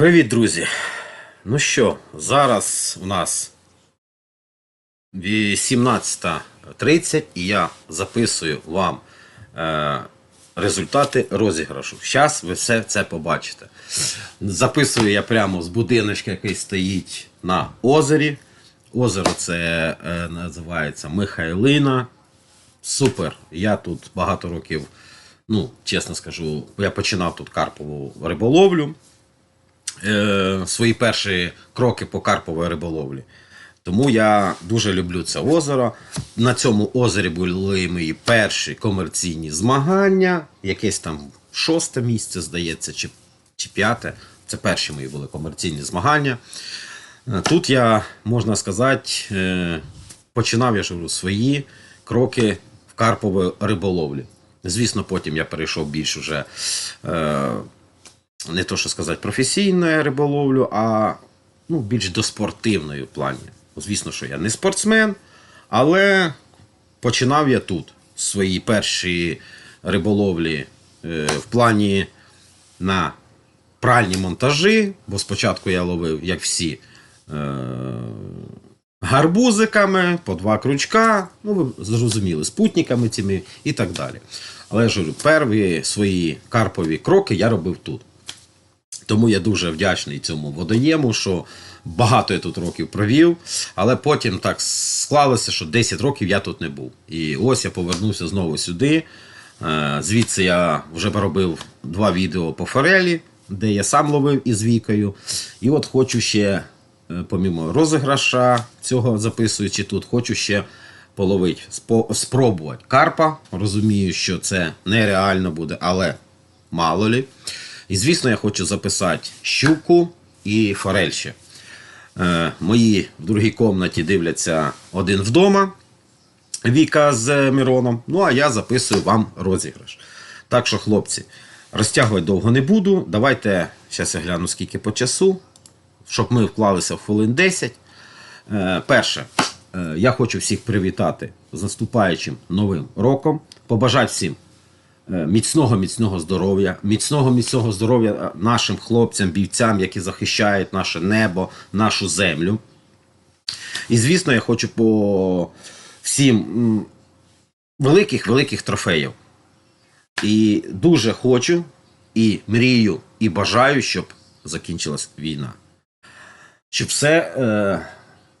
Привіт, друзі! Ну що, зараз у нас 18.30 і я записую вам е, результати розіграшу. Зараз ви все це побачите. Записую я прямо з будиночка, який стоїть на озері. Озеро це е, називається Михайлина. Супер. Я тут багато років, ну, чесно скажу, я починав тут карпову риболовлю е, свої перші кроки по карповій риболовлі. Тому я дуже люблю це озеро. На цьому озері були мої перші комерційні змагання. Якесь там шосте місце, здається, чи, чи п'яте. Це перші мої були комерційні змагання. Е, Тут я, можна сказати, е, починав я ж говорю, свої кроки в карповій риболовлі. Звісно, потім я перейшов більш уже не то що сказати, професійну риболовлю, а ну, більш до спортивної плані. Звісно, що я не спортсмен, але починав я тут свої перші риболовлі е, в плані на пральні монтажі, бо спочатку я ловив, як всі, е, гарбузиками, по два крючка, ну ви зрозуміли, спутниками цими і так далі. Але я ж перші свої карпові кроки я робив тут. Тому я дуже вдячний цьому водоєму, що багато я тут років провів, але потім так склалося, що 10 років я тут не був. І ось я повернувся знову сюди. Е, Звідси я вже робив два відео по форелі, де я сам ловив із вікою. І от хочу ще, е, помімо розіграша цього записуючи тут, хочу ще половити, спробувати карпа. Розумію, що це нереально буде, але мало лі. І звісно, я хочу записати щуку і форель ще. Е, мої в другій комнаті дивляться один вдома. Віка з Міроном. Ну, а я записую вам розіграш. Так що, хлопці, розтягувати довго не буду. Давайте, зараз я гляну, скільки по часу, щоб ми вклалися в хвилин 10. Е, перше, е, я хочу всіх привітати з наступаючим новим роком. Побажати всім е, міцного, міцного здоров'я, міцного, міцного здоров'я е, нашим хлопцям, бійцям, які захищають наше небо, нашу землю. І звісно, я хочу по всім великих великих трофеїв. І дуже хочу, і мрію, і бажаю, щоб закінчилась війна. Щоб все е,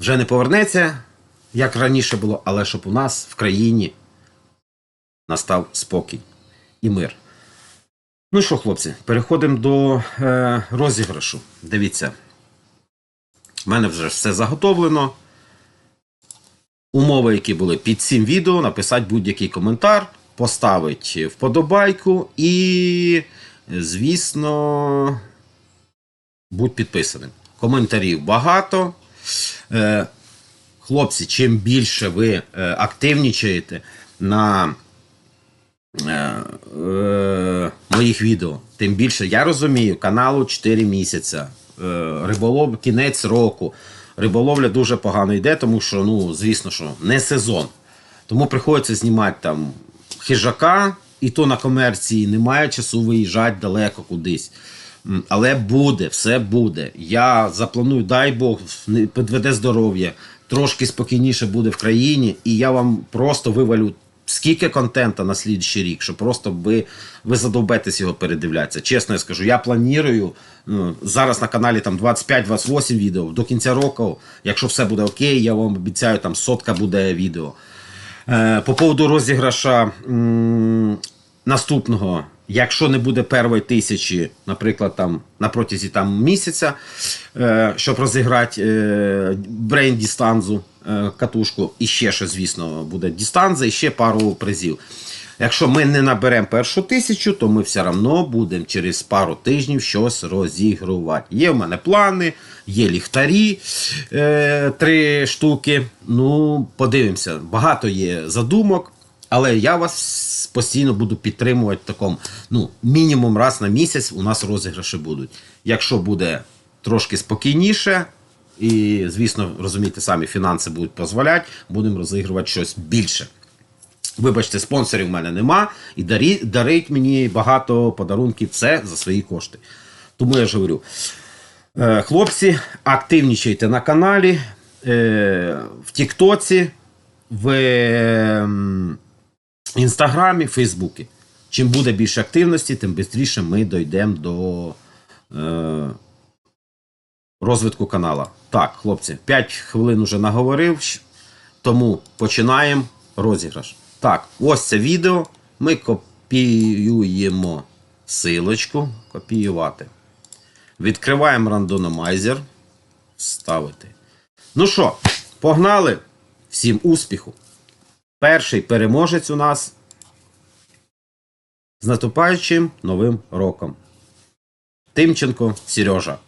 вже не повернеться, як раніше було, але щоб у нас в країні настав спокій і мир. Ну що, хлопці, переходимо до е, розіграшу. Дивіться, в мене вже все заготовлено. Умови, які були під цим відео, написати будь-який коментар, поставити вподобайку і, звісно, будь підписаним. Коментарів багато. Е, хлопці, чим більше ви е, активнічаєте на моїх відео, тим більше я розумію, каналу 4 місяця. Е, риболов, кінець року. Риболовля дуже погано йде, тому що, ну, звісно, що не сезон. Тому приходиться знімати там хижака, і то на комерції немає часу виїжджати далеко кудись. Але буде, все буде. Я запланую, дай Бог, підведе здоров'я, трошки спокійніше буде в країні, і я вам просто вивалю скільки контента на слідчий рік, що просто ви, ви задовбетесь його передивлятися. Чесно я скажу, я планую ну, зараз на каналі там 25-28 відео. До кінця року, якщо все буде окей, я вам обіцяю, там сотка буде відео. Е, по поводу розіграша м, наступного, якщо не буде першої тисячі, наприклад, там на протязі там місяця, е, щоб розіграти е, брейн дістанзу е, катушку, і ще що, звісно, буде дістанза, і ще пару призів. Якщо ми не наберемо першу тисячу, то ми все одно будемо через пару тижнів щось розігрувати. Є в мене плани, є ліхтарі е, три штуки. Ну, подивимося, багато є задумок, але я вас постійно буду підтримувати в такому, ну, мінімум раз на місяць у нас розіграші будуть. Якщо буде трошки спокійніше, і, звісно, розумієте, самі фінанси будуть дозволяти, будемо розігрувати щось більше. Вибачте, спонсорів в мене нема, і дарі, дарить мені багато подарунків це за свої кошти. Тому я ж говорю. Е, Хлопці, активнічайте на каналі, е, в Тіктоці, в ем, Інстаграмі, Фейсбуці. Чим буде більше активності, тим швидше ми дійдемо до е, розвитку канала. Так, хлопці, 5 хвилин уже наговорив, тому починаємо розіграш. Так, ось це відео. Ми копіюємо силочку. Копіювати. Відкриваємо рандономайзер. Ставити. Ну що, погнали! Всім успіху! Перший переможець у нас з наступаючим новим роком. Тимченко Сережа.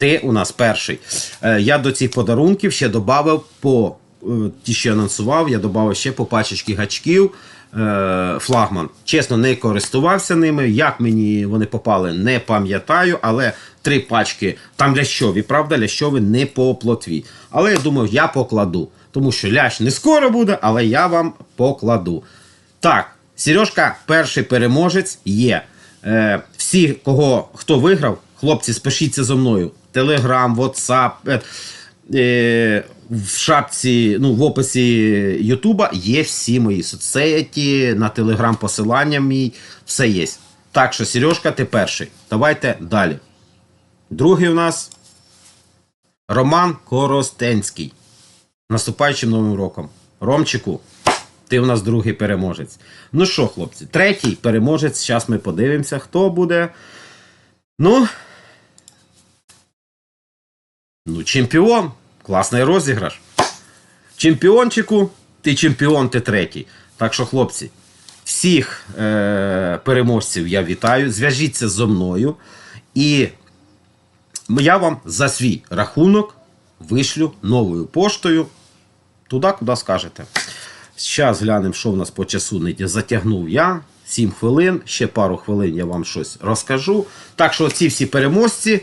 Ти у нас перший. Е, я до цих подарунків ще додав по е, ті, що анонсував, я додав ще по пачечки гачків. Е, флагман. Чесно, не користувався ними. Як мені вони попали, не пам'ятаю, але три пачки там лящові, правда, лящові не по плотві. Але я думав, я покладу. Тому що лящ не скоро буде, але я вам покладу. Так, Сережка, перший переможець є. Всі, кого хто виграв, хлопці, спишіться зо мною. Телеграм, Ватсап. Е, е, в шапці, ну, в описі Ютуба є всі мої соцсеті, на телеграм посилання мій, все є. Так що, Сережка, ти перший. Давайте далі. Другий у нас Роман Коростенський. Наступаючим новим роком. Ромчику, ти у нас другий переможець. Ну що, хлопці, третій переможець. Зараз ми подивимося, хто буде. Ну. Ну, чемпіон. Класний розіграш. Чемпіончику, ти чемпіон, ти третій. Так що, хлопці, всіх е- переможців я вітаю. Зв'яжіться зо мною. І я вам за свій рахунок вишлю новою поштою туди, куди скажете. Зараз глянемо, що в нас по часу не затягнув я. 7 хвилин, ще пару хвилин я вам щось розкажу. Так що ці всі переможці.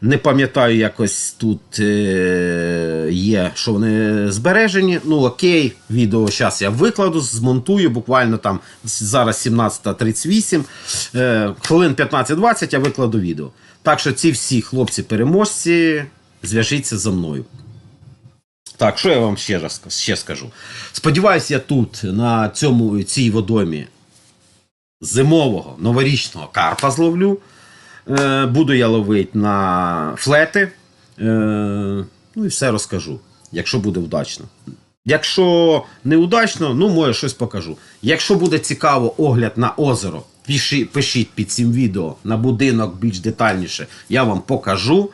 Не пам'ятаю, якось тут е, є, що вони збережені. Ну окей, відео зараз я викладу, змонтую, буквально там зараз 17.38. Е, хвилин 15-20 я викладу відео. Так що ці всі хлопці-переможці, зв'яжіться зі мною. Так, що я вам ще раз ще скажу? Сподіваюсь, я тут, на цьому цій водомі зимового новорічного карпа зловлю. Е, буду я ловити на флети. Е, ну і все розкажу, якщо буде вдачно. Якщо неудачно, ну може щось покажу. Якщо буде цікаво огляд на озеро, пиші, пишіть під цим відео на будинок більш детальніше, я вам покажу.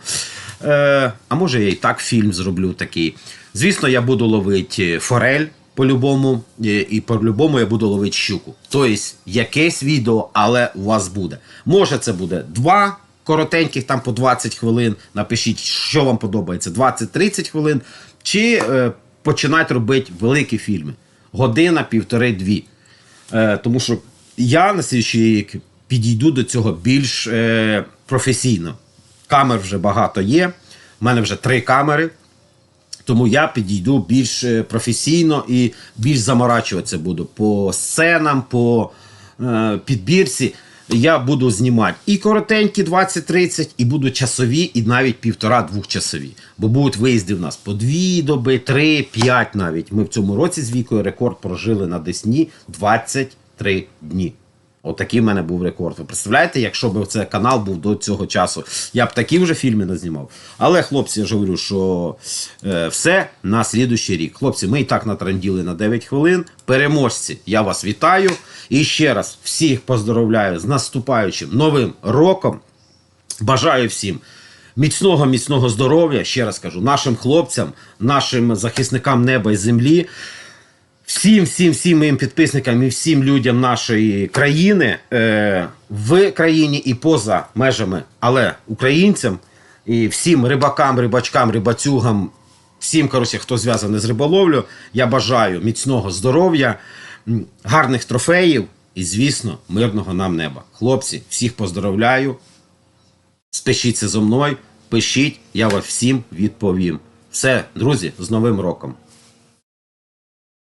Е, а може я і так фільм зроблю такий. Звісно, я буду ловити форель по-любому, і, по-любому я буду ловити щуку. Тобто, якесь відео, але у вас буде. Може, це буде два коротеньких, там по 20 хвилин. Напишіть, що вам подобається, 20-30 хвилин. Чи е, починати робити великі фільми. Година, півтори-дві. Е, тому що я на слідчий рік підійду до цього більш е, професійно. Камер вже багато є. У мене вже три камери. Тому я підійду більш е, професійно і більш заморачуватися буду по сценам, по е, підбірці. Я буду знімати і коротенькі 20-30, і буду часові, і навіть півтора-двохчасові. Бо будуть виїзди в нас по дві доби, три, п'ять навіть. Ми в цьому році з вікою рекорд прожили на Десні 23 дні. Отакий в мене був рекорд. Ви представляєте, якщо б цей канал був до цього часу, я б такі вже фільми не знімав. Але, хлопці, я ж говорю, що е, все на слідущий рік. Хлопці, ми і так натранділи на 9 хвилин. Переможці, я вас вітаю. І ще раз всіх поздоровляю з наступаючим новим роком. Бажаю всім міцного, міцного здоров'я. Ще раз кажу, нашим хлопцям, нашим захисникам неба і землі. Всім, всім, всім моїм підписникам і всім людям нашої країни е, в країні і поза межами, але українцям і всім рибакам, рибачкам, рибацюгам, всім, коротше, хто зв'язаний з риболовлю, я бажаю міцного здоров'я, гарних трофеїв і, звісно, мирного нам неба. Хлопці, всіх поздоровляю. Спишіться зо мною, пишіть, я вам всім відповім. Все, друзі, з Новим роком!